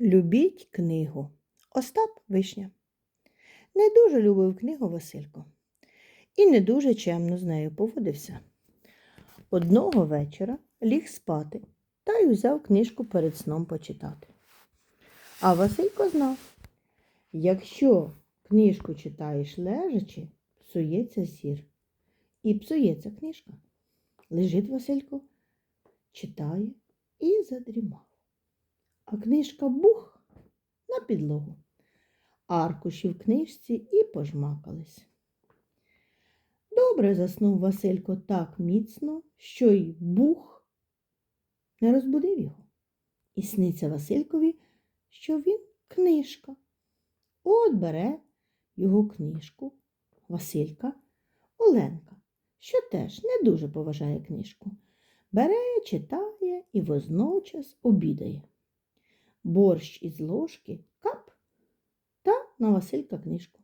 Любіть книгу. Остап Вишня. Не дуже любив книгу Василько і не дуже чемно з нею поводився. Одного вечора ліг спати та й узяв книжку перед сном почитати. А Василько знав, якщо книжку читаєш лежачи, псується зір. І псується книжка. Лежить Василько, читає і задрімав. А книжка бух на підлогу. Аркуші в книжці і пожмакались. Добре заснув Василько так міцно, що й бух не розбудив його. І сниться Василькові, що він книжка. От бере його книжку Василька Оленка, що теж не дуже поважає книжку. Бере, читає і водночас обідає. Борщ із ложки кап та на Василька книжку.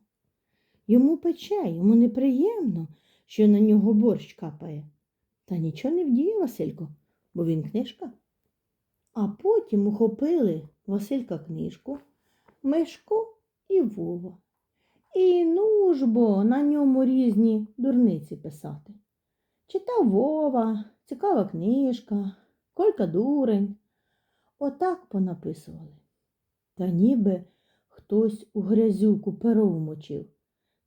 Йому пече, йому неприємно, що на нього борщ капає. Та нічого не вдіє Василько, бо він книжка. А потім ухопили Василька книжку, Мишко і Вова. І ну ж бо на ньому різні дурниці писати. Читав Вова, цікава книжка, Колька дурень. Отак понаписували. Та ніби хтось у грязюку перо вмочив,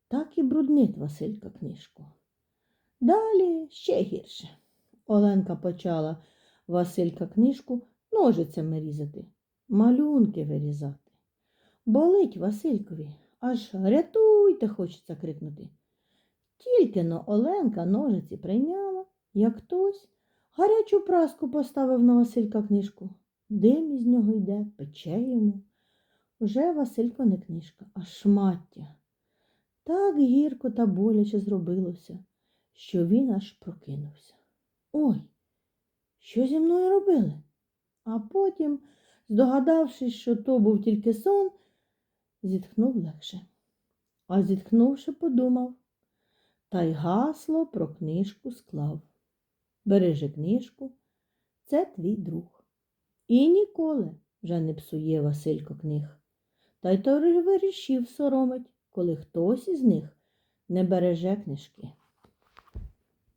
так і бруднить Василька книжку. Далі ще гірше. Оленка почала Василька книжку ножицями різати, малюнки вирізати. Болить Василькові, аж рятуйте, хочеться крикнути. Тільки но Оленка ножиці прийняла, як хтось гарячу праску поставив на Василька книжку. Дим із нього йде, пече йому. Уже Василько не книжка, а шмаття. Так гірко та боляче зробилося, що він аж прокинувся. Ой, що зі мною робили? А потім, здогадавшись, що то був тільки сон, зітхнув легше. А зітхнувши, подумав, та й гасло про книжку склав. Бережи книжку, це твій друг. І ніколи вже не псує Василько книг. Та й товаришів соромить, коли хтось із них не береже книжки.